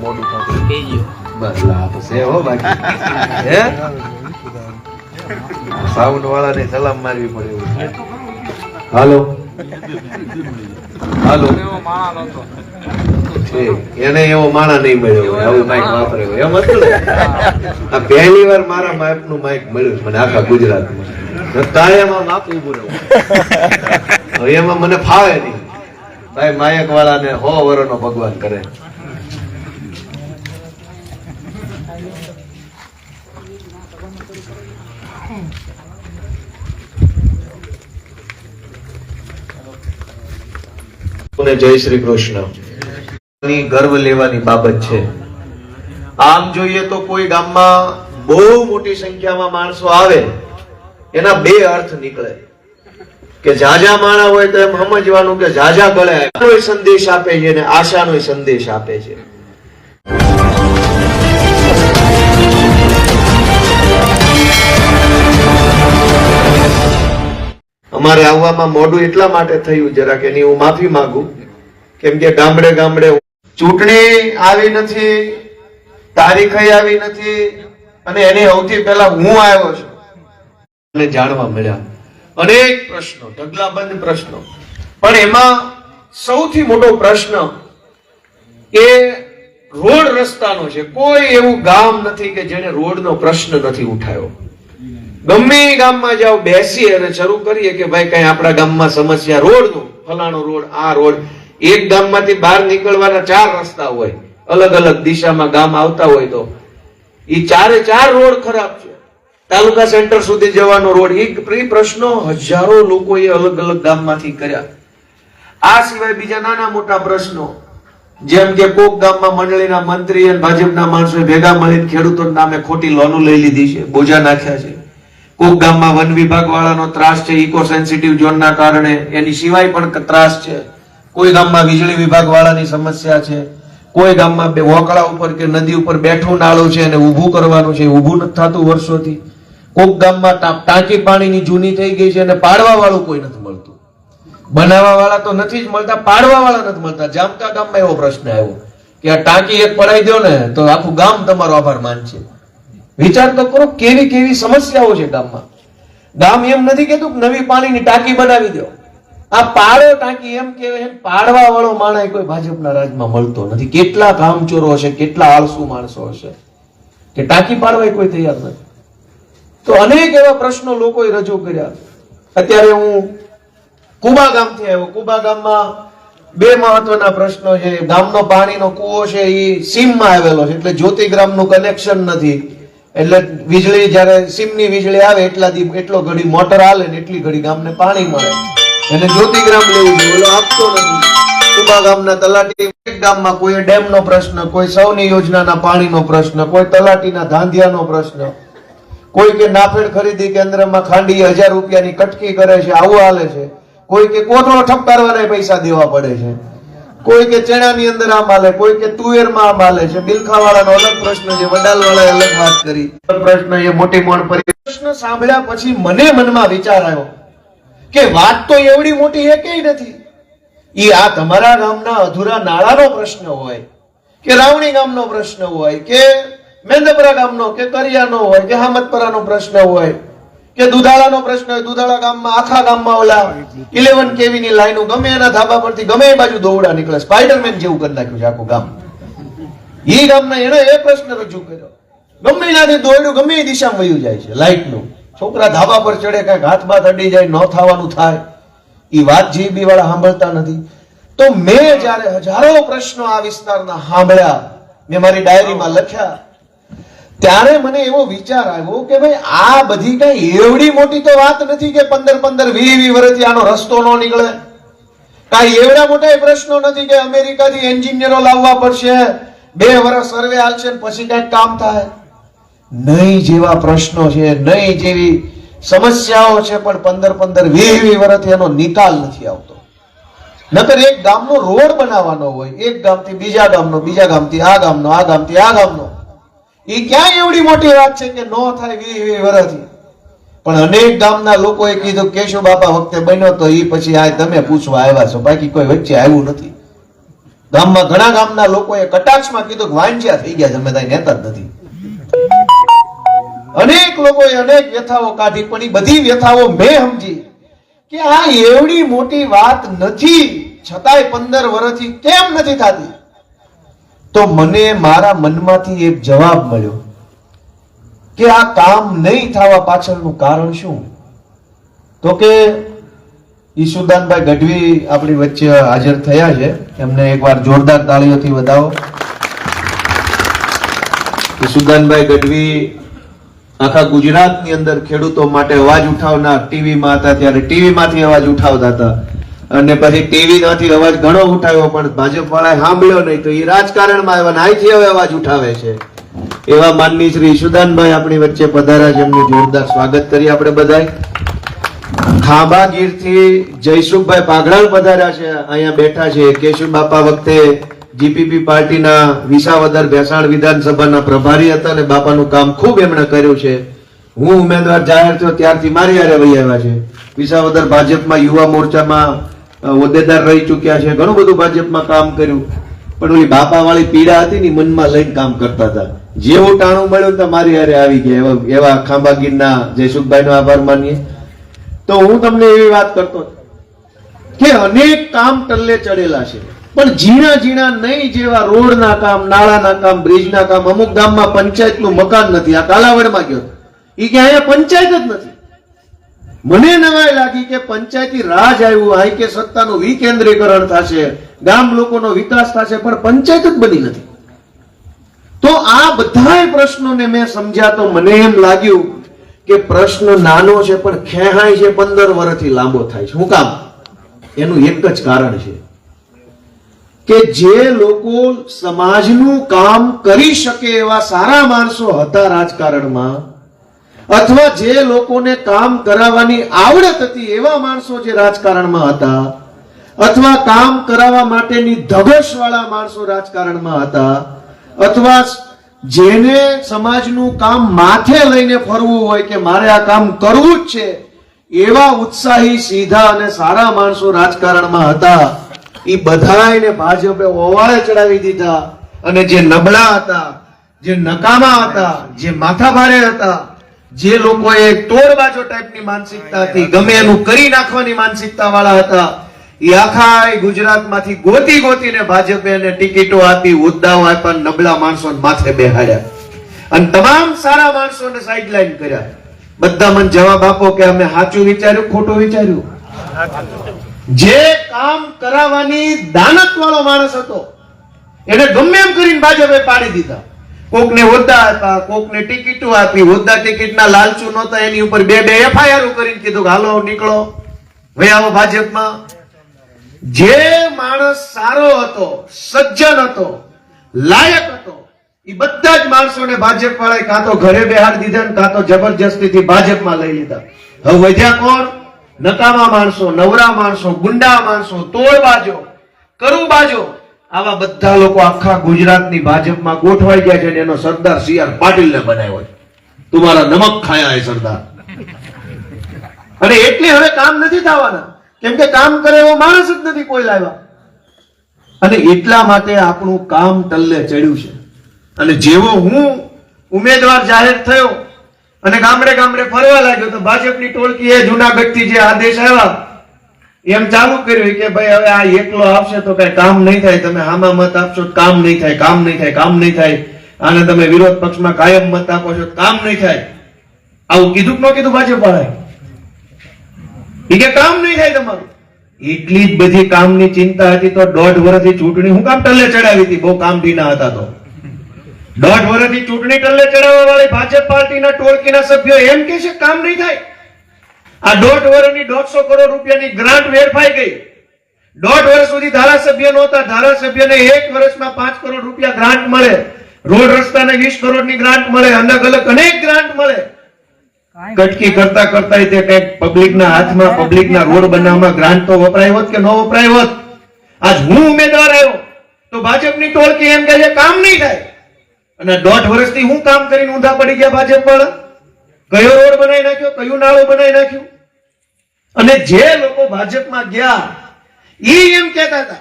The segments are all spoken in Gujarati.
મોડું થતું. બસ લા પછી હો બાકી. હે? સાઉન્ડ વાળાને સલામ મારવી પડે હાલો. હાલો. એને એવો માણા નહીં મળ્યો આવું માઇક વાપરે હોય. એમ હતું આ પહેલી વાર મારા માપનું માઇક મળ્યું મને આખા ગુજરાતમાં. તાયામાં માપ ઉભું રહ્યું હવે એમાં મને ફાવે નહીં. ભાઈ માયક વાળા ને હો વરનો ભગવાન કરે. જય શ્રી કૃષ્ણ. ગર્વ લેવાની બાબત છે. આમ જોઈએ તો કોઈ ગામમાં બહુ મોટી સંખ્યામાં માણસો આવે એના બે અર્થ નીકળે. કે જાજા માણા હોય તો એમ સમજવાનું કે જાજા ગળે સંદેશ આપે છે અને આશાનો સંદેશ આપે છે. અમારે આવવામાં મોડું એટલા માટે થયું જરાક એની હું માફી માંગુ, કેમ કે ગામડે ગામડે ચૂંટણી આવી નથી, તારીખ આવી નથી, અને એની સૌથી પહેલા હું આવ્યો છું. જાણવા મળ્યા. અનેક પ્રશ્નો, ઢગલાબંધ પ્રશ્નો. પણ એમાં સૌથી મોટો પ્રશ્ન એ રોડ રસ્તાનો છે. કોઈ એવું ગામ નથી કે જેને રોડનો પ્રશ્ન નથી ઉઠાયો ગમે ગામમાં જાઓ, બેસીએ અને શરૂ કરીએ કે ભાઈ કઈ આપણા ગામમાં સમસ્યા રોડનો. ફલાણો રોડ, આ રોડ. એક ગામમાંથી બહાર નીકળવાના ચાર રસ્તા હોય. અલગ અલગ દિશામાં ગામ આવતા હોય તો. એ ચારે ચાર રોડ ખરાબ છે. તાલુકા સેન્ટર સુધી જવાનો રોડ. એ પ્રશ્નો હજારો લોકોએ અલગ અલગ ગામમાંથી કર્યા. આ સિવાય બીજા નાના મોટા પ્રશ્નો. જેમ કે કોક ગામમાં મંડળીના મંત્રી અને ભાજપના માણસોએ ભેગા મળીને ખેડૂતોના નામે ખોટી લોનો લઈ લીધી છે, બોજા નાખ્યા છે. કોક ગામમાં વન વિભાગ વાળાનો ત્રાસ છે ઇકો સેન્સિટિવ ઝોનના કારણે એની સિવાય પણ ત્રાસ છે. કોઈ ગામમાં વીજળી વિભાગ વાળાની સમસ્યા છે. કોઈ ગામમાં બે વોકળા ઉપર કે નદી ઉપર બેઠું નાળું છે અને ઊભું કરવાનું છે. ઊભું નથી થતું વર્ષોથી. કોક ગામમાં ટાંકી પાણીની જૂની થઈ ગઈ છે અને પાડવા વાળું કોઈ નથી મળતું. બનાવવા વાળા તો નથી જ મળતા પાડવા વાળા નથી મળતા. જામકા ગામમાં એવો પ્રશ્ન આવ્યો કે આ ટાંકી એક પડાઈ દો ને, તો આખું ગામ તમારો આભાર માનશે. વિચાર તો કરો કેવી કેવી સમસ્યાઓ છે ગામમાં. ગામ એમ નથી કેતું નવી પાણીની ટાંકી બનાવી દો આ પાડો ટાંકી એમ કે પાડવા વાળો માણસ કોઈ ભાજપના રાજમાં મળતો નથી. કેટલા કામચોરો હશે, કેટલા આળસુ માણસો હશે. કે ટાંકી પાડવા કોઈ તૈયાર નથી. તો અનેક એવા પ્રશ્નો લોકોએ રજૂ કર્યા. અત્યારે હું કુબા ગામથી આવ્યો. કુબા ગામમાં બે મહત્વના પ્રશ્નો છે. ગામનો પાણીનો કૂવો છે, એ સીમમાં આવેલો છે. એટલે જ્યોતિગ્રામનું કનેક્શન નથી. એટલે વીજળી જ્યારે સીમની વીજળી આવે, એટલા દી, એટલો ઘડી મોટર હાલે ને એટલી ઘડી ગામને પાણી મળે. એને જ્યોતિગ્રામ લેવું જોઈએ. આપતો નથી. કુબા ગામના તલાટી ગામમાં કોઈ ડેમનો પ્રશ્ન, કોઈ સૌની યોજનાના પાણીનો પ્રશ્ન, કોઈ તલાટીના ધાંધિયાનો પ્રશ્ન. કોઈ કે નાફેડ ખરીદી કેન્દ્રમાં ખાંડી હજાર રૂપિયાની કટકી કરે છે, આવું હાલે છે. કોઈ કે કોથળો ઠપકારવાના પૈસા દેવા પડે છે. કોઈ કે ચણાની અંદર આમ હાલે, કોઈ કે તુવેરમાં આમ હાલે છે. બિલખાવાળાનો અલગ પ્રશ્ન છે, વડાલવાળાએ અલગ વાત કરી. પ્રશ્ન એ મોટી મોણ પરી પ્રશ્ન સાંભળ્યા પછી મને મનમાં વિચાર આવ્યો કે વાત તો એવડી મોટી હે કે નથી. ઈ આ તમારા ગામના અધૂરા નાળાનો પ્રશ્ન હોય, કે રાવણી ગામનો પ્રશ્ન હોય, કે મેંદપરા ગામનો કે કરિયાનો હોય, કે હામતપરાનો પ્રશ્ન હોય, કે દુધાળાનો પ્રશ્ન હોય, દુધાળા ગામમાં, આખા ગામમાં ઓલા ઇલેવન કેવી ની લાઈનો, ગમે એના ધાબા પરથી, ગમે એ બાજુ દોવડા નીકળે. સ્પાઈડરમેન જેવું કરી નાખ્યું છે આખું ગામ. ઈ ગામના એણે એ પ્રશ્ન રજૂ કર્યો. ગમે એનાથી દોડ્યું ગમે એ દિશામાં વયું જાય છે, લાઈટનું. છોકરા ધાબા પર ચડે, કાંઈક હાથ બાથ અડી જાય, ન થવાનું થાય. એ વાત જીબી વાળા સાંભળતા નથી. તો મેં જ્યારે હજારો પ્રશ્નો આ વિસ્તારના સાંભળ્યા, મેં મારી ડાયરીમાં લખ્યા ત્યારે મને એવો વિચાર આવ્યો કે ભાઈ, આ બધી કઈ એવડી મોટી તો વાત નથી કે પંદર પંદર વીસ વીસ વર્ષથી આનો રસ્તો ન નીકળે. કાંઈ એવડા મોટા પ્રશ્નો નથી કે અમેરિકાથી એન્જિનિયરો લાવવા પડશે, બે વર્ષ સર્વે હાલશે પછી કંઈક કામ થાય. નહીં જેવા પ્રશ્નો છે, નહીં જેવી સમસ્યાઓ છે, પણ પંદર પંદર વીસ વીસ વર્ષથી એનો નિકાલ નથી આવતો. નકર એક ગામનો રોડ બનાવવાનો હોય, એક ગામથી બીજા ગામનો, બીજા ગામથી આ ગામનો, આ ગામથી આ ગામનો. એ ક્યાં એવડી મોટી વાત છે કે ન થાય વીસ વર્ષથી પણ અનેક ગામના લોકોએ કીધું, કેશવ બાપા વખતે બન્યો તો એ પછી આ તમે પૂછવા આવ્યા છો. બાકી કોઈ વચ્ચે આવ્યું નથી. ગામમાં ઘણા ગામના લોકોએ કટાક્ષમાં કીધું કે વાંજ્યા થઈ ગયા તમે તાઈ નેતા જ નથી. અનેક લોકોએ અનેક વ્યથાઓ કાઢી, પણ એ બધી વ્યથાઓ મેં સમજી કે આ એવડી મોટી વાત નથી. છતાંય પંદર વર્ષથી કેમ નથી થતી? તો મને મારા મનમાંથી એક જવાબ મળ્યો કે આ કામ નહીં થવા પાછળનું કારણ શું? તો કે ઈશુદાનભાઈ ગઢવી આપણી વચ્ચે હાજર થયા છે. એમને એકવાર જોરદાર તાળીઓથી વધાવો. ઈશુદાનભાઈ ગઢવી આખા ગુજરાતની અંદર ખેડૂતો માટે અવાજ ઉઠાવનાર ટીવીમાં હતા, ત્યારે ટીવી માંથી અવાજ ઉઠાવતા હતા. અને પછી ટીવી માંથી અવાજ ઘણો ઉઠાવ્યો, પણ ભાજપ વાળાએ સાંભળ્યો નહીં. તો એ રાજકારણમાં આવ્યા ને અહીંથી હવે અવાજ ઉઠાવે છે. એવા માનની શ્રી ઈશુદાનભાઈ આપણી વચ્ચે પધાર્યા છે. એમનું જોરદાર સ્વાગત કરીએ આપણે બધાય. ખાંભાગીરથી જયસુખભાઈ પાઘડાલ પધાર્યા છે. અહીંયા બેઠા છે. કેશુ બાપા વખતે જીપીપી પાર્ટીના વિસાવદર ભેસાણ વિધાનસભાના પ્રભારી હતા અને બાપાનું કામ ખૂબ એમણે કર્યું છે. હું ઉમેદવાર જાહેર થયો ત્યારથી મારી હારે વહી આવ્યા છે. વિસાવદર ભાજપમાં યુવા મોરચામાં હોદ્દેદાર રહી ચૂક્યા છે, ઘણું બધું ભાજપમાં કામ કર્યું. પણ ઓલી બાપા વાળી પીડા હતી ને મનમાં લઈને કામ કરતા હતા. જેવું ટાણું મળ્યું તો મારી હારે આવી ગયા, એવા એવા ખાંભાગીરના જયસુખભાઈ નો આભાર માનીએ. તો હું તમને એવી વાત કરતો કે અનેક કામ ટલ્લે ચડેલા છે. પણ ઝીણા ઝીણા નહીં જેવા રોડના કામ, નાળાના કામ, બ્રિજના કામ, અમુક ગામમાં પંચાયતનું મકાન નથી. આ કાલાવડમાં ગયો. એ કે અહીંયા પંચાયત જ નથી. મને નવાઈ લાગી કે પંચાયતી રાજ આવ્યું હાઈ કે સત્તાનું વિકેન્દ્રીકરણ થશે, ગામ લોકોનો વિકાસ થશે, પણ પંચાયત જ બની નથી. તો આ બધા પ્રશ્નોને મેં સમજ્યા તો મને એમ લાગ્યું કે પ્રશ્ન નાનો છે, પણ ખેહાય છે, પંદર વર્ષથી લાંબો થાય છે. હું કામ? એનું એક જ કારણ છે કે જે લોકો સમાજનું કામ કરી શકે એવા સારા માણસો હતા રાજકારણમાં અથવા જે લોકોને કામ કરાવવાની આવડત હતી એવા માણસો જે રાજકારણમાં હતા, અથવા કામ કરાવવા માટેની ધગશવાળા માણસો રાજકારણમાં હતા, અથવા જેને સમાજનું કામ માથે લઈને ફરવું હોય કે મારે આ કામ કરવું જ છે, એવા ઉત્સાહી, સીધા અને સારા માણસો રાજકારણમાં હતા. એ બધાને ભાજપે ઓવાળે ચડાવી દીધા. અને જે નબળા હતા, જે નકામા હતા, જે માથાભારે હતા જે લોકોએ તોડબાજો ટાઈપની માનસિકતા હતી ગમે એનું કરી નાખવાની માનસિકતા વાળા હતા, એ આખા ગુજરાતમાંથી ગોતી ગોતીને ભાજપે એને ટિકિટો આપી હોદ્દાઓ આપ્યા અને નબળા માણસો માથે બેહાડ્યા. અને તમામ સારા માણસોને સાઈડલાઈન કર્યા. બધા મને જવાબ આપો કે અમે સાચું વિચાર્યું, ખોટું વિચાર્યું? જે કામ કરાવવાની દાનત વાળો માણસ હતો, એને ગમે એમ કરીને ભાજપે પાડી દીધા. કોકને હોદ્દા આપ્યા કોકને ટિકિટો આપી, હોદ્દા ટિકિટના લાલચુ નહોતા એની ઉપર બે બે એફઆઈઆર કરીને કીધું હાલો નીકળો. વયાવો ભાજપમાં. જે માણસ સારો હતો, સજ્જન હતો, લાયક હતો એ બધા જ માણસોને ભાજપ વાળાએ કાં તો ઘરે બેહાર દીધા ને કાં તો જબરજસ્તીથી ભાજપમાં લઈ લીધા. હવે વધ્યા કોણ? નકામા માણસો, નવરા માણસો, ગુંડા માણસો તોડ બાજો કરું કરુબાજો આવા બધા લોકો આખા ગુજરાતની ભાજપમાં ગોઠવાઈ ગયા છે અને એનો સરદાર સી આર પાટીલને બનાવ્યો છે. તુમારા નમક ખાયા એ સરદાર. અને એટલે હવે કામ નથી થવાના. કેમ કે કામ કરે એવો માણસ જ નથી કોઈ લાવ્યા. અને એટલા માટે આપણું કામ તલ્લે ચડ્યું છે. અને જેવો હું ઉમેદવાર જાહેર થયો અને ગામડે ગામડે ફરવા લાગ્યો તો ભાજપની ટોળકીએ જુનાગઢથી જે આદેશ આવ્યા એમ ચાલુ કર્યું કે ભાઈ હવે આ એકલો આપશે તો કઈ કામ નહીં થાય. તમે આમાં મત આપશો કામ નહીં થાય, કામ નહીં થાય, કામ નહીં થાય. અને તમે વિરોધ પક્ષમાં કાયમ મત આપો છો કામ નહીં થાય. આવું કીધું કે ન કીધું ભાજપ પડાય ઈ કે કામ નહીં થાય તમારું. એટલી જ બધી કામની ચિંતા હતી તો દોઢ વર્ષથી ચૂંટણી હું કામ ટલ્લે ચડાવી હતી? બહુ કામ ઢીના હતા તો. દોઢ વર્ષથી ચૂંટણી ટલ્લે ચડાવવા વાળી ભાજપ પાર્ટીના ટોળકીના સભ્યો એમ કે છે કામ નહીં થાય? આ દોઢ વર્ષની દોઢસો કરોડ રૂપિયાની ગ્રાન્ટ વેરફાઈ ગઈ. દોઢ વર્ષ સુધી ધારાસભ્ય નહોતા. ધારાસભ્યને એક વર્ષમાં પાંચ કરોડ રૂપિયા ગ્રાન્ટ મળે. રોડ રસ્તાને વીસ કરોડની ગ્રાન્ટ મળે. અલગ અલગ અનેક ગ્રાન્ટ મળે. કટકી કરતા કરતા તે કંઈક પબ્લિકના હાથમાં પબ્લિકના રોડ બનાવવામાં ગ્રાન્ટ તો વપરાય હોત કે ન વપરાય હોત? આજ હું ઉમેદવાર આવ્યો. તો ભાજપની ટોળકી એમ કહે છે કામ નહીં થાય. અને દોઢ વર્ષથી હું કામ કરીને ઊંધા પડી ગયા ભાજપ વાળા કયો રોડ બનાવી નાખ્યો? કયું નાળું બનાવી નાખ્યું? અને જે લોકો ભાજપમાં ગયા એ એમ કહેતા હતા,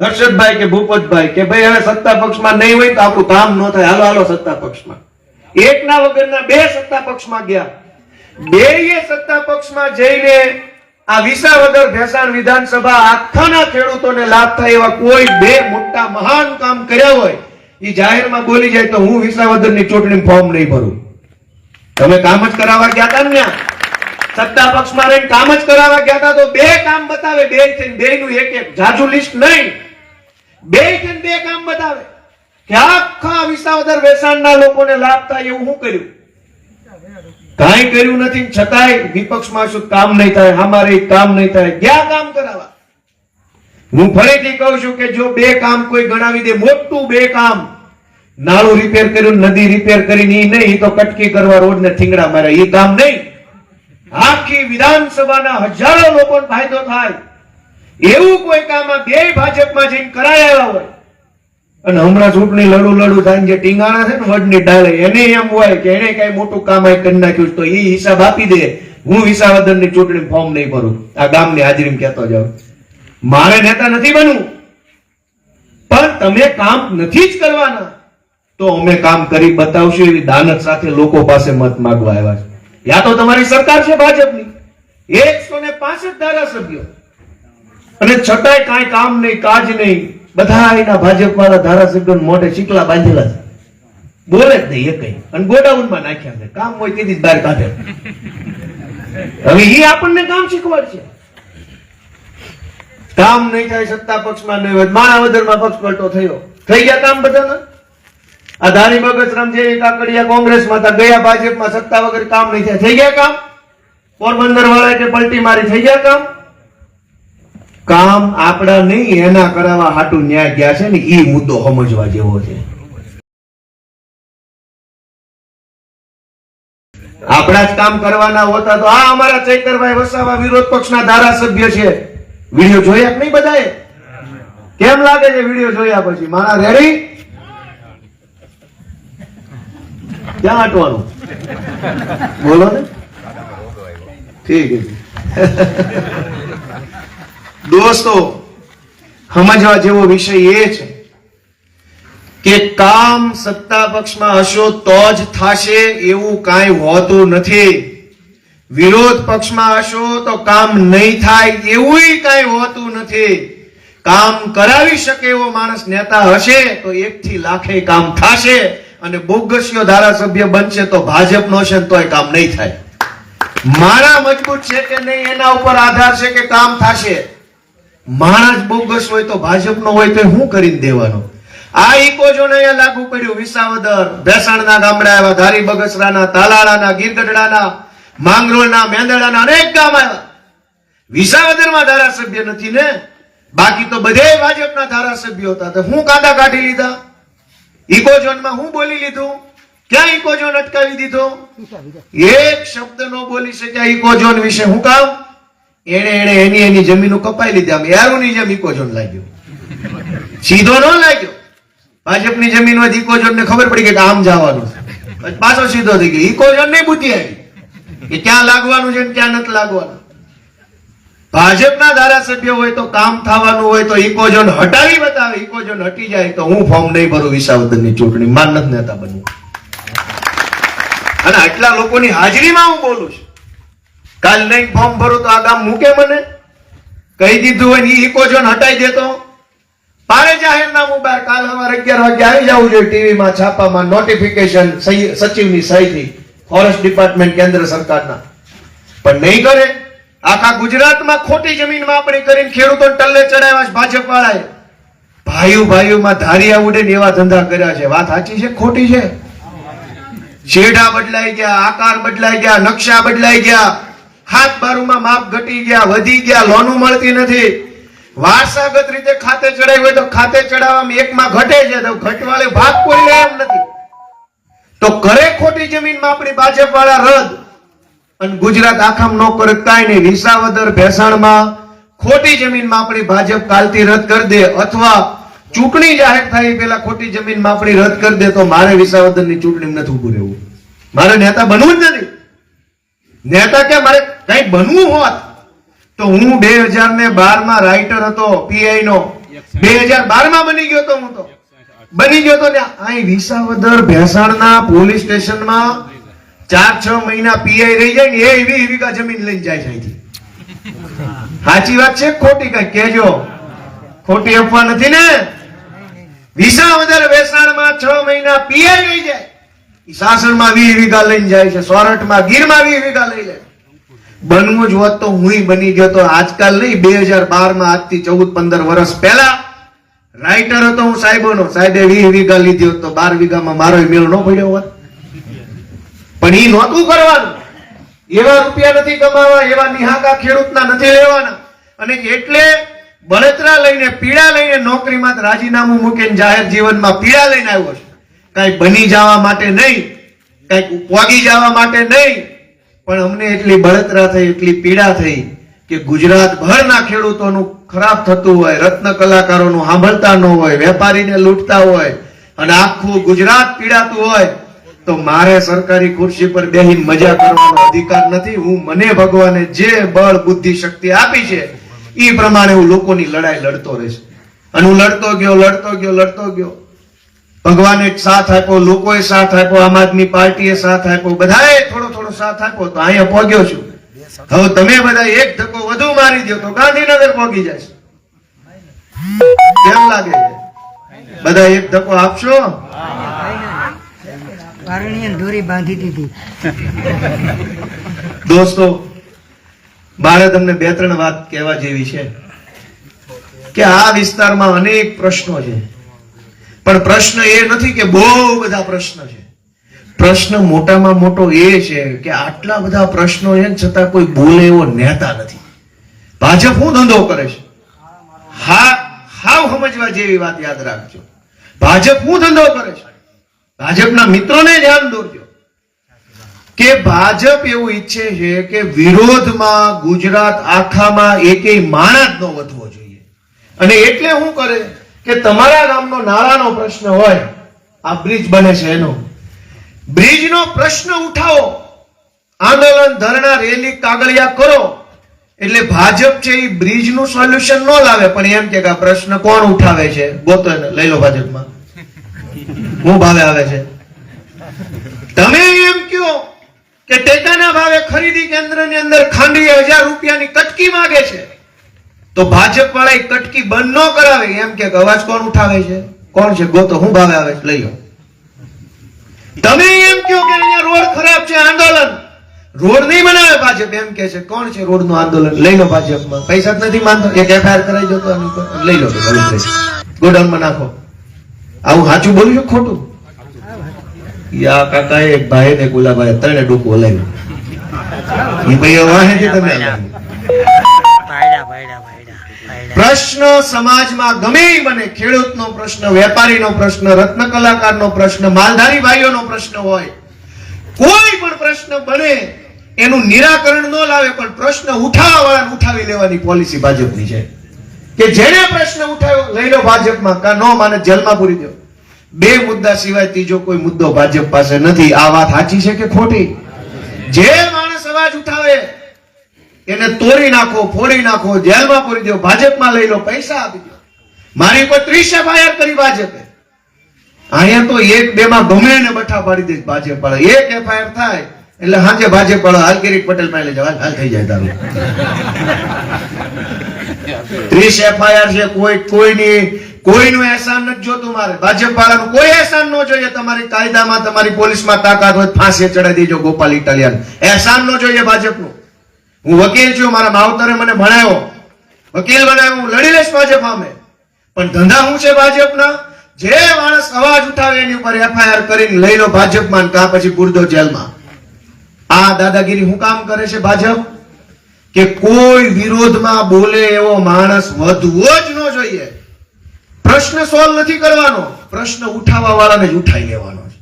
હર્ષદભાઈ કે ભૂપતભાઈ કે ભાઈ, હવે સત્તા પક્ષમાં નહીં હોય તો આપણું કામ ન થાય. હાલો હાલો, સત્તા પક્ષમાં. એકના વગરના બે સત્તા પક્ષમાં ગયા. બે સત્તા પક્ષમાં જઈને આ વિસાવદર ભેસાણ વિધાનસભા આખાના ખેડૂતોને લાભ થાય એવા કોઈ બે મોટા મહાન કામ કર્યા હોય એ જાહેરમાં બોલી જાય તો હું વિસાવદરની ચૂંટણી ફોર્મ નહીં ભરું. તમે કામ જ કરાવવા ગયા હતા ને ત્યાં? સત્તા પક્ષમાં રહીને કામ જ કરાવવા ગયા હતા, તો બે કામ બતાવે, બે છે બે નું એક એક. જાજુ લિસ્ટ નહીં. બે છે બે કામ બતાવે. કે આખા વિસાવદર વેસાણના લોકોને લાભ થાય એવું હું કર્યું? કાંઈ કર્યું નથી છતાંય વિપક્ષમાં શું કામ નહીં થાય, અમારે કામ નહીં થાય. ક્યાં કામ કરાવવા. હું ફરીથી કહું છું કે જો બે કામ કોઈ ગણાવી દે, મોટું બે કામ. નાળું રિપેર કર્યું નદી રિપેર કરીને એ નહીં તો કટકી કરવા રોડ ને થીંગડા મારે એ કામ નહીં. આખી વિધાનસભાના હજારો લોકોને ફાયદો થાય. એવું કોઈ કામ આ બે ભાજપમાં જઈને કરાયા હોય. અને હમણાં ચૂંટણી લડુ લડુ થાય જે ટીંગાણા છે ને વડની ડાળે, એને એમ હોય કે એને કઈ મોટું કામ આય કરી નાખ્યું તો એ હિસાબ આપી દે. હું વિસાવદરની ચૂંટણી ફોર્મ નહીં ભરું. આ ગામની હાજરીમાં કહેતો જાઉં. મારે નેતા નથી બનવું. પણ તમે કામ નથી જ કરવાના. તો અમે કામ કરી બતાવશું એવી દાનત સાથે લોકો પાસે મત માગવા આવ્યા છે. યા તો તમારી સરકાર છે ભાજપની. એકસો ને પાસઠ ધારાસભ્યો. અને છતાંય કાંઈ કામ નહીં, કાજ નહીં. બધા એના ભાજપ વાળા ધારાસભ્યો મોઢે ચીકલા બાંધેલા છે. બોલે જ નહીં એ કઈ. અને ગોડાઉનમાં નાખ્યા છે. કામ હોય તેથી બહાર કાઢે. હવે એ આપણને કામ શીખવાડશે. કામ નહીં થાય સત્તા પક્ષમાં નહીં હોય માણાવદરમાં પક્ષ પલટો થયો. થઈ ગયા કામ બધાના? આ ધારી બગસરામ જે કાકડિયા કોંગ્રેસમાં હતા ગયા ભાજપમાં સત્તા વગર કામ નહીં થયા. થઈ ગયા કામ? પોરબંદર વાળા પલટી મારી, થઈ ગયા કામ? કામ આપણા નહીં, એના કરાવવા હાટું ન્યાય ગયા છે ને એ મુદ્દો સમજવા જેવો છે. આપણા જ કામ કરવાના હોતા તો આ અમારા ચૈતરભાઈ વસાવા વિરોધ પક્ષના ધારાસભ્ય છે. વીડિયો જોયા નહીં બધાએ? કેમ લાગે છે વીડિયો જોયા પછી? મારા રેડી ક્યાં આટવાનું બોલો ને. ઠીક દોસ્તો, સમજવા જેવો વિષય એ છે કે કામ સત્તા પક્ષમાં હશો તો જ થશે એવું કાંઈ હોતું નથી. વિરોધ પક્ષમાં હશો તો કામ નહીં થાય એવું કાંઈ હોતું નથી. કામ કરાવી શકે એવો માણસ નેતા હશે તો એક થી લાખે કામ થશે. અને બોગસીઓ ધારાસભ્ય બનશે તો ભાજપનો છે તોય કામ નહીં થાય. માણા મજબૂત છે કે નહીં એના ઉપર આધાર છે કે કામ થશે. માણસ બોગસ હોય તો ભાજપનો હોય તો શું કરીને દેવાનો? આ ઇકોઝોન અહીંયા લાગુ પડ્યું, વિસાવદર, ભેસાણના ગામડા આવ્યા, ધારી બગસરાના, તાલાળાના, ગીરગઢડાના, માંગરોળના, મેંદડાના, અનેક ગામ આવ્યા. વિસાવદરમાં ધારાસભ્ય નથી ને? બાકી તો બધે ભાજપના ધારાસભ્યો હતા. તો હું કાંદા કાઢી લીધા? ઇકોઝોનમાં હું બોલી લીધું? ક્યાં ઇકોઝોન અટકાવી દીધો? એક શબ્દ નો બોલી શક્યા ઇકોઝોન વિશે. હું કામ? એને એને એની એની જમીનો કપાઈ લીધી. આમ યારુની જેમ ઇકોઝોન લાગ્યો. સીધો ન લાગ્યો. ભાજપની જમીનમાં ઇકોઝોન ને ખબર પડી કે આમ જવાનું પાછો સીધો થઈ ગયો. ઇકોઝોન નહીં બુદ્ધિ આવી. કે ક્યાં લાગવાનું છે ને ક્યાં નથી લાગવાનું? ભાજપના ધારાસભ્ય હોય તો કામ થવાનું હોય તો ઇકોઝોન હટાવી બતાવે ઇકોઝોન હટી જાય તો હું ફોર્મ નહીં ભરું વિસાવદનની ચૂંટણી માન નેતા બન્યું અને આટલા લોકોની હાજરીમાં હું બોલું છું. કાલ નહીં ફોર્મ ભરું તો આ ગામ મૂકે મને. કહી દીધું હોય ને ઇકોઝોન હટાઈ દેતો પારે જાહેરનામું બહાર કાલ સવારે અગિયાર વાગે આવી જવું જોઈએ ટીવીમાં છાપામાં નોટિફિકેશન સચિવની સહીથી. ફોરેસ્ટ ડિપાર્ટમેન્ટ કેન્દ્ર સરકારના. પણ નહીં કરે. આખા ગુજરાતમાં ખોટી જમીન માપણી કરીને ખેડૂતો ટલ્લે ચડાવ્યા છે ભાજપ વાળાએ ભાઈઓ ભાઈઓમાં ધારિયા ઉડે ને એવા ધંધા કર્યા છે. વાત સાચી છે ખોટી છે? શેઢા બદલાઈ ગયા, આકાર બદલાઈ ગયા, નકશા બદલાઈ ગયા હાથ બારુમાં માપ ઘટી ગયા, વધી ગયા, લોનું મળતી નથી. વારસાગત રીતે ખાતે ચડાવી હોય તો ખાતે ચડાવવામાં એકમાં ઘટે છે. તો ઘટવાળે ભાગ કોઈ લે એમ નથી. તો કરે ખોટી જમીન માપણી ભાજપ વાળા રદ. અને ગુજરાત આખામ નો કરે કાંઈ નહીં. વિસાવદર ભેસાણમાં ખોટી જમીન માપણી ભાજપ કાલથી રદ કરી દે અથવા ચૂંટણી જાહેર થાય પેલા ખોટી જમીન માપણી રદ કરી દે તો મારે વિસાવદરની ચૂંટણી નથી ઉભું રહેવું. મારે નેતા બનવું જ નથી. નેતા કે મારે કઈ બનવું હોત તો હું બે હજાર ને બારમાં રાઇટર હતો, પીઆઈ નો. બે હજાર બારમાં બની ગયો તો હું તો. બની ગયો તો ને અહીં વિસાવદર ભેસાણના પોલીસ સ્ટેશનમાં ચાર છ મહિના પીઆઈ રહી જાય ને એ એવી વીઘા જમીન લઈને જાય છે સાચી વાત છે ખોટી કઈ કેજો ખોટી અફવા નથી ને? વિસાવદર વેસાણમાં છ મહિના પીઆઈ રહી જાય. સાસણમાં વીસ વીઘા લઈને જાય છે, સોરઠમાં, ગીરમાં વીસ વીઘા લઈ જાય બનવું જ હોત તો હુંય બની ગયો તો આજકાલ નહીં, બે હજાર બારમાં આજથી ચૌદ પંદર વર્ષ પહેલા રાઇટર હતો હું સાહેબોનો, સાહેબે વીસ વીઘા લીધી હોત તો બાર વીઘામાં મારો મેળ ન પડ્યો હોત. પણ એ નહોતું કરવાનું. એવા રૂપિયા નથી કમાવા, એવા નિહાકા ખેડૂતના નથી લેવાના. અને એટલે બળતરા લઈને, પીડા લઈને નોકરીમાં રાજીનામું મૂકીને જાહેર જીવનમાં પીડા લઈને આવ્યો છે. કાંઈ બની જવા માટે નહીં, કાંઈક પોગી જવા માટે નહીં, પણ અમને એટલી બળતરા થઈ, એટલી પીડા થઈ કે ગુજરાત ભરના ખેડૂતોનું ખરાબ થતું હોય, રત્ન કલાકારોનું સાંભળતા ન હોય, વેપારીને લૂંટતા હોય, અને આખું ગુજરાત પીડાતું હોય તો મારે સરકારી ખુરશી પર બેહીને મજા કરવાનો અધિકાર નથી. હું મને ભગવાને જે બળ, બુદ્ધિ, શક્તિ આપી છે એ પ્રમાણે હું લોકોની લડાઈ લડતો રહીશ. અને હું લડતો ગયો લડતો ગયો લડતો ગયો. ભગવાને સાથ આપ્યો, લોકોએ સાથ આપ્યો, આમ આદમી પાર્ટીએ સાથ આપ્યો, બધાએ થોડો થોડો સાથ આપ્યો, તો અહીંયા પહોંચ્યો છું. હવે તમે બધા એક ધક્કો વધુ મારી દો તો ગાંધીનગર પહોંચી જશે. કેમ લાગે બધા એક ધક્કો આપશો? દોસ્તો, મારે તમને બે ત્રણ વાત કહેવા જેવી છે કે આ વિસ્તારમાં અનેક પ્રશ્નો છે. પણ પ્રશ્ન એ નથી કે બહુ બધા પ્રશ્ન છે. પ્રશ્ન મોટામાં મોટો એ છે કે આટલા બધા પ્રશ્નો છે છતાં કોઈ બોલે એવો નેતા નથી. ભાજપ શું ધંધો કરે છે? હા, હાવ સમજવા જેવી વાત યાદ રાખજો. ભાજપ શું ધંધો કરે છે? ભાજપના મિત્રોને ધ્યાન દોરજો. કે ભાજપ એવું ઈચ્છે છે કે વિરોધમાં ગુજરાત આખામાં એકેય માણસ નો વધવો જોઈએ. અને એટલે શું કરે કે તમારા ગામનો નાળાનો પ્રશ્ન હોય, આ બ્રિજ બને છે એનો. બ્રિજનો પ્રશ્ન ઉઠાવો. આંદોલન ધરણા, રેલી, કાગળિયા કરો. એટલે ભાજપ છે એ બ્રિજનું સોલ્યુશન ન લાવે, પણ એમ કે આ પ્રશ્ન કોણ ઉઠાવે છે? ગોતો લઈ લો ભાજપમાં. હું ભાવે આવે છે? તમે એમ કયો કે ટેકાના ભાવે ખરીદી કેન્દ્રની અંદર ખાંડી હજાર રૂપિયાની કટકી માગે છે? તો ભાજપ વાળા કટકી બંધ ન કરાવે, એમ કે અવાજ કોણ ઉઠાવે છે? કોણ છે? ગોતો હું ભાવે આવે છે, લઈ લો. તમે એમ કયો કે અહીંયા રોડ ખરાબ છે, આંદોલન? રોડ નહીં બનાવે ભાજપ, એમ કે છે. કોણ છે રોડનું આંદોલન? લઈ લો ભાજપમાં. પૈસા નથી માનતો એક એફઆઈઆર કરાવી દો લઈ લો ગોડાઉનમાં નાખો. આવું સાચું બોલ્યું છું ખોટું? યા કાકા એક ભાઈ ને ગુલાભાઈ ત્રણે ડોકું હલાવ્યું. એ ભાઈ વાહે છે તમે પ્રશ્ન સમાજમાં ગમે બને. ખેડૂતનો પ્રશ્ન વેપારીનો પ્રશ્ન રત્ન કલાકારનો પ્રશ્ન માલધારી ભાઈઓનો પ્રશ્ન હોય. કોઈ પણ પ્રશ્ન બને એનું નિરાકરણ ન લાવે પણ પ્રશ્ન ઉઠાવવા વાળાને ઉઠાવી લેવાની પોલિસી ભાજપની છે. કે જેને પ્રશ્ન ઉઠાવ્યો, લઈ લો ભાજપમાં, કા નો માને, જેલમાં પૂરી દો. બે મુદ્દા સિવાય ત્રીજો કોઈ મુદ્દો ભાજપ પાસે નથી. આ વાત સાચી છે કે ખોટી? જે માણસ અવાજ ઉઠાવે, એને તોડી નાખો, ફોડી નાખો, જેલમાં પૂરી દો, ભાજપમાં લઈ લો, પૈસા આપી દો. મારી ઉપર ત્રીસ એફઆઈઆર કરી ભાજપે. અહીંયા તો એક બે માં ગમે એને બઠા પાડી દે ભાજપ વાળા એક એફઆઈઆર થાય, એટલે હાજે ભાજપ વાળો હાલ કિરીટ પટેલ પાસે હાલ થઈ જાય તારું. ત્રીસ એફઆઈઆર છે, કોઈ કોઈની કોઈનું એહસાન નથી જોતું મારે. ભાજપ વાળાનું કોઈ એહસાન ન જોઈએ. તમારી કાયદામાં, તમારી પોલીસમાં તાકાત હોય ફાંસી ચડાવી દેજો ગોપાલ ઇટાલિયન. એહસાન ન જોઈએ ભાજપનું. હું વકીલ છું, મારા માવતરે મને ભણાયો. વકીલ બનાવ્યો હું લડી લઈશ ભાજપ સામે. પણ ધંધા શું છે ભાજપના? જે માણસ અવાજ ઉઠાવે એની ઉપર એફઆઈઆર કરીને લઈ લો ભાજપમાં કા પછી પૂરદો જેલમાં. આ દાદાગીરી હું કામ કરે છે ભાજપ? કે કોઈ વિરોધમાં બોલે એવો માણસ વધવો જ ન જોઈએ. પ્રશ્ન સોલ્વ નથી કરવાનો. પ્રશ્ન ઉઠાવવા વાળાને જ ઉઠાઈ લેવાનો છે.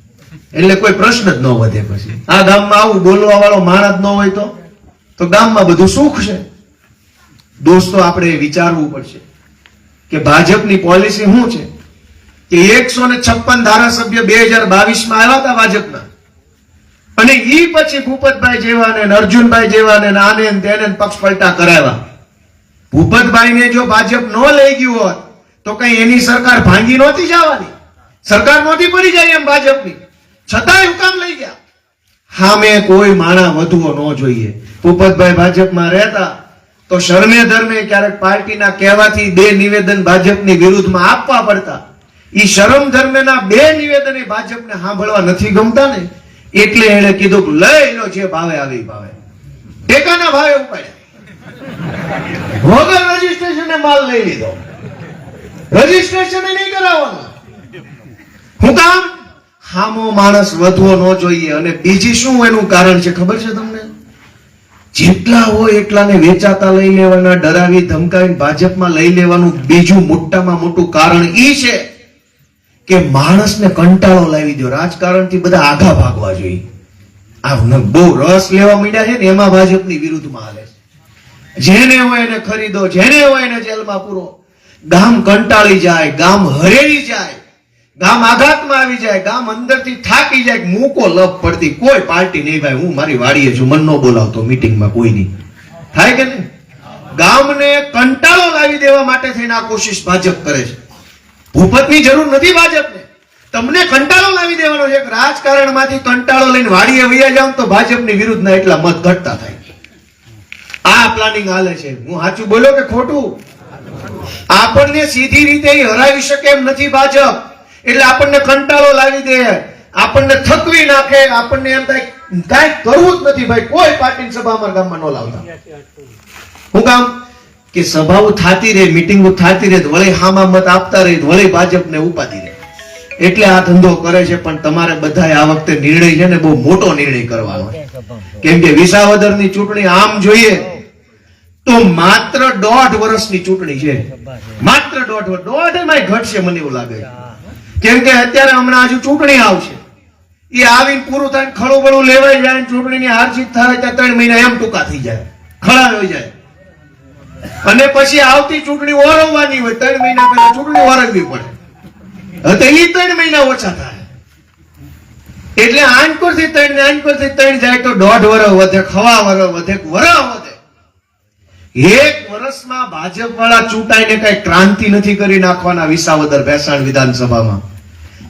એટલે કોઈ પ્રશ્ન જ ન વધે પછી. આ ગામમાં આવું બોલવા વાળો માણસ ન હોય તો? તો ગામમાં બધું સુખ છે. દોસ્તો, આપણે વિચારવું પડશે કે ભાજપની પોલિસી શું છે? કે એકસો ને છપ્પન ધારાસભ્ય બે હજાર બાવીસમાં આવ્યા હતા ભાજપના. અને ઈ પછી ભૂપતભાઈ જેવા ને અર્જુનભાઈ જેવા ને આને તેને પક્ષ પલટા કરાવ્યા. ભૂપતભાઈને જો ભાજપ ન લઈ ગયું હોત, તો કઈ એની સરકાર ભાંગી નહોતી જવાની? સરકાર નહોતી પડી જાય એમ ભાજપની. છતાંય હુકામ લઈ ગયા. સામે કોઈ માણા વધુઓ ન જોઈએ. ભૂપતભાઈ ભાજપમાં રહેતા, તો શરમે ધર્મે ક્યારેક પાર્ટીના કહેવાથી બે નિવેદન ભાજપની વિરુદ્ધમાં આપવા પડતા. ઈ શરમ ધર્મેના બે નિવેદન એ ભાજપને સાંભળવા નથી ગમતા ને? એટલે એણે કીધું, લઈ લો જે ભાવે આવી ભાવે. ટેકાના ભાવે ઉપાડ્યા. વગર રજીસ્ટ્રેશને માલ લઈ લીધો. રજીસ્ટ્રેશન નહીં કરાવવાનું. હું કામ? હામો માણસ વધવો ન જોઈએ અને બીજી શું એનું કારણ છે ખબર છે તમને? જેટલા હોય એટલાને વેચાતા લઈ લેવાના, ડરાવી ધમકાવી ભાજપમાં લઈ લેવાનું બીજું મોટામાં મોટું કારણ ઈ છે કે માણસને કંટાળો લાવી દો રાજકારણથી બધા આઘા ભાગવા જોઈએ. આ બહુ રસ લેવા માંડ્યા છે ને, એમાં ભાજપની વિરુદ્ધમાં હાલે છે. જેને હોય એને ખરીદો, જેને હોય એને જેલમાં પૂરો. ગામ કંટાળી જાય, ગામ હરેરી જાય, ગામ આઘાતમાં આવી જાય, ગામ અંદરથી થાકી જાય મૂકો લપ પડતી. કોઈ પાર્ટી નહીં ભાઈ, હું મારી વાડીએ છું, મન ન બોલાવતો, મિટિંગમાં કોઈ નહીં. થાય કે નહીં? ગામને કંટાળો લાવી દેવા માટે થઈને આ કોશિશ ભાજપ કરે છે. ભૂપતની જરૂર નથી ભાજપને. તમને કંટાળો લાવી દેવાનો છે. રાજકારણમાંથી કંટાળો લઈને વાડીએ વૈયા જાવ તો ભાજપની વિરુદ્ધના એટલા મત ઘટતા થાય આ પ્લાનિંગ હાલે છે. હું સાચું બોલો કે ખોટું? આપણને સીધી રીતે હરાવી શકે એમ નથી ભાજપ. એટલે આપણને કંટાળો લાવી દે. આપણને થકવી નાખે. આપણને એમ થાય, કાંઈ કરવું જ નથી ભાઈ. કોઈ પાર્ટી સભા અમારા ગામમાં ન લાવતા. હું કામ કે સભાઓ થતી રહે, મિટિંગો થતી રહે વળે હામા મત આપતા રહે વળે ભાજપને ઉપાધી રહે. એટલે આ ધંધો કરે છે, પણ તમારે બધાએ આ વખતે નિર્ણય છે ને બહુ મોટો નિર્ણય કરવાનો કેમ કે વિસાવદરની ચૂંટણી આમ જોઈએ તો માત્ર દોઢ વર્ષની ચૂંટણી છે. માત્ર દોઢ વર્ષ દોઢ એમાં ઘટશે મને એવું લાગે. કેમ કે અત્યારે હમણાં હજુ ચૂંટણી આવશે. એ આવીને પૂરું થાય ખડું બળું લેવાઈ જાય ચૂંટણીની હાર જીત થાય ત્યાં ત્રણ મહિના એમ ટૂંકા થઈ જાય. ખડા હોય જાય. અને પછી આવતી ચૂંટણી ઓરવવાની હોય, ત્રણ મહિના પહેલા ચૂંટણી ઓરવવી પડે. તો એ ત્રણ મહિના ઓછા થાય. એટલે આંકુરથી ત્રણ ને આંકુરથી ત્રણ જાય તો દોઢ વરસ વધે, ખવા વરસ વધે વરસ વધે. એક વર્ષમાં ભાજપ વાળા ચૂંટાઈને કઈ ક્રાંતિ નથી કરી નાખવાના વિસાવદર ભેસાણ વિધાનસભામાં.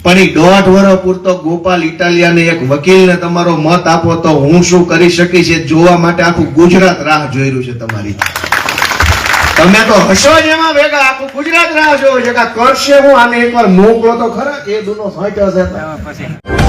પણ એ દોઢ વર્ષ પૂરતો ગોપાલ ઇટાલિયાને એક વકીલને તમારો મત આપો તો હું શું કરી શકીશ જોવા માટે આખું ગુજરાત રાહ જોઈ રહ્યું છે તમારી. તમે તો હશો જ એમાં ભેગા. આખું ગુજરાત રાહ છો છે કે કરશે હું? આને એકવાર મોકલો તો ખરા એ દુનો સાચો છે તો.